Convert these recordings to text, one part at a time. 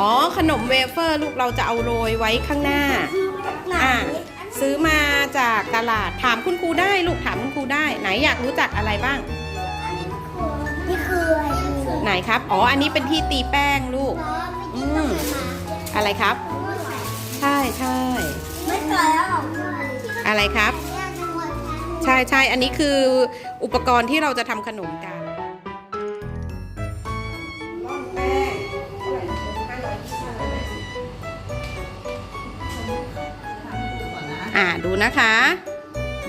อ๋อขนมเวเฟอร์ลูกเราจะเอาโรยไว้ข้างหน้าอ่าซื้อมาจากตลาดถามคุณครูได้ลูกถามคุณครูได้ ไหนอยากรู้จักอะไรบ้าง นี่คืออะไรไหนครับ อ๋อ อันนี้เป็นที่ตีแป้งลูก อืมอะไรครับ ใช่ใช่ไม่ต่อแล้วหรออะไรครับ ใช่ใช่อันนี้คืออุปกรณ์ที่เราจะทำขนมกัน ดูนะคะ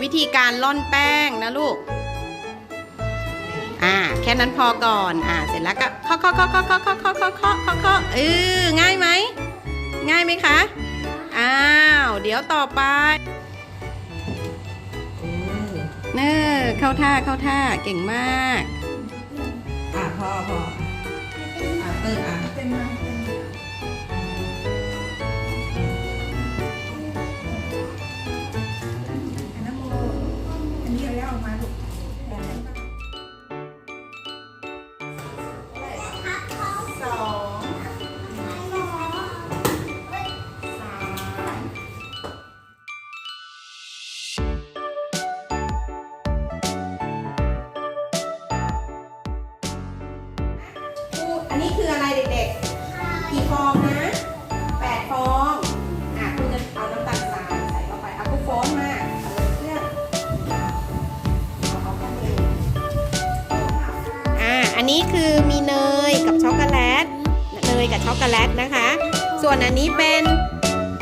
วิธีการร่อนแป้งนะลูก อ่า แค่นั้นพอก่อน อ่า เสร็จแล้วก็เคาะเคาะเคาะเคาะเคาะเคาะเคาะเคาะเคาะเคาะเออง่ายไหม ง่ายไหมคะ อ้าว เดี๋ยวต่อไปเนอเข้าท่าเข้าท่าเก่งมาก อะพอพออะเติมอะเป็นมา คืออะไรเด็กๆ กี่ฟองนะแปดฟองอะคุณจะเอาน้ำตาลทรายใส่เข้าไปเอาคู่โฟนมาเอาเครื่องเอาเอาเข้าไปอ่าอันนี้คือมีเนยกับช็อกโกแลต เนยกับช็อกโกแลตนะคะ ส่วนอันนี้เป็น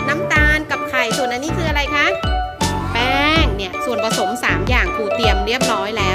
น้ำตาลกับไข่ ส่วนอันนี้คืออะไรคะ แป้ง เนี่ย ส่วนผสม 3 อย่างครูเตรียมเรียบร้อยแล้ว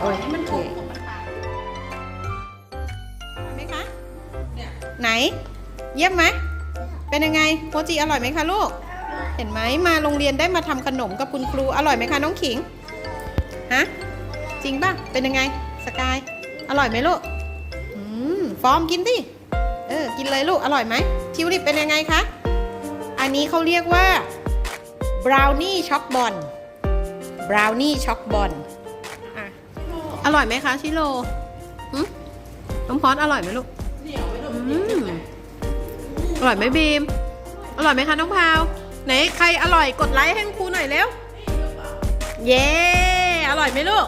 ปล่อยให้มันอบอบมันไปอร่ยไหมคะไหน เยี่ยมไหมเป็นยังไงโมจิอร่อยไหมคะลูก เห็นไหมมาโรงเรียนได้มาทำขนมกับคุณครูอร่อยไหมคะน้องขิงฮะจริงป่ะเป็นยังไงสกายอร่อยไหมลูกอืมฟอร์มกินดิเออกินเลยลูกอร่อยไหมทิวลิปเป็นยังไงคะอันนี้เขาเรียกว่าบราวนี่ช็อกบอลบราวนี่ช็อกบอล อร่อยไหมคะชิโร่น้องพอสอร่อยไหมลูกอืมอร่อยไหมบีม อร่อยไหมคะน้องพาว ไหนใครอร่อยกดไลค์ให้ครูหน่อยเร็ว เย้ อร่อยไหมลูก